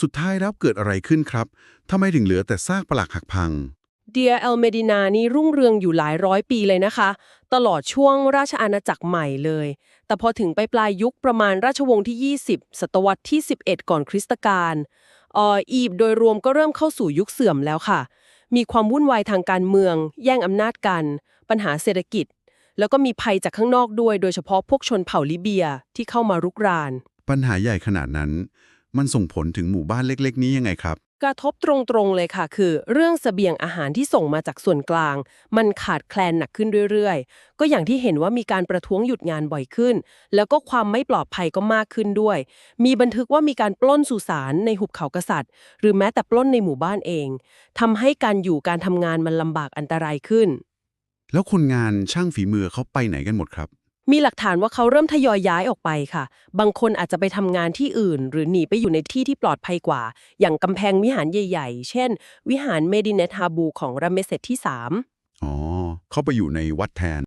สุดท้ายแล้วเกิดอะไรขึ้นครับทำไมถึงเหลือแต่ซากปลักหักพัง เดียเอลเมดินานี่รุ่งเรืองอยู่หลายร้อยปีเลยนะคะ ตลอดช่วงราชอาณาจักรใหม่เลย แต่พอถึงไปปลายยุคประมาณราชวงศ์ที่ 20 ศตวรรษที่ 11 ก่อนคริสตกาลเอ่ออียิปต์โดยรวมก็เริ่มเข้าสู่ยุคเสื่อมแล้วค่ะ มีความวุ่นวายทางการเมือง แย่งอำนาจกัน ปัญหาเศรษฐกิจ แล้วก็มีภัยจากข้างนอกด้วย โดยเฉพาะพวกชนเผ่าลิเบียที่เข้ามารุกราน ปัญหาใหญ่ขนาดนั้น มันส่งผลถึงหมู่บ้านเล็ก ๆ นี้ยังไงครับ กระทบตรงๆเลยค่ะ คือเรื่องเสบียงอาหารที่ส่งมาจากส่วนกลาง มันขาดแคลนหนักขึ้นเรื่อยๆ ก็อย่างที่เห็นว่ามีการประท้วงหยุดงานบ่อยขึ้น แล้วก็ความไม่ปลอดภัยก็มากขึ้นด้วย มีบันทึกว่ามีการปล้นสุสานในหุบเขากษัตริย์ หรือแม้แต่ปล้นในหมู่บ้านเองทำให้การอยู่การทำงานมันลำบากอันตรายขึ้น แล้วคนงานช่างฝีมือเขาไปไหนกันหมดครับ มีหลักฐานว่าเขาเริ่มทยอยย้ายออกไปค่ะ บางคนอาจจะไปทำงานที่อื่น หรือหนีไปอยู่ในที่ที่ปลอดภัยกว่า อย่างกำแพงวิหารใหญ่ ๆ เช่น วิหารเมดิเนทาบูของรามเมเซตที่ 3 อ๋อ เข้าไปอยู่ในวัดแทน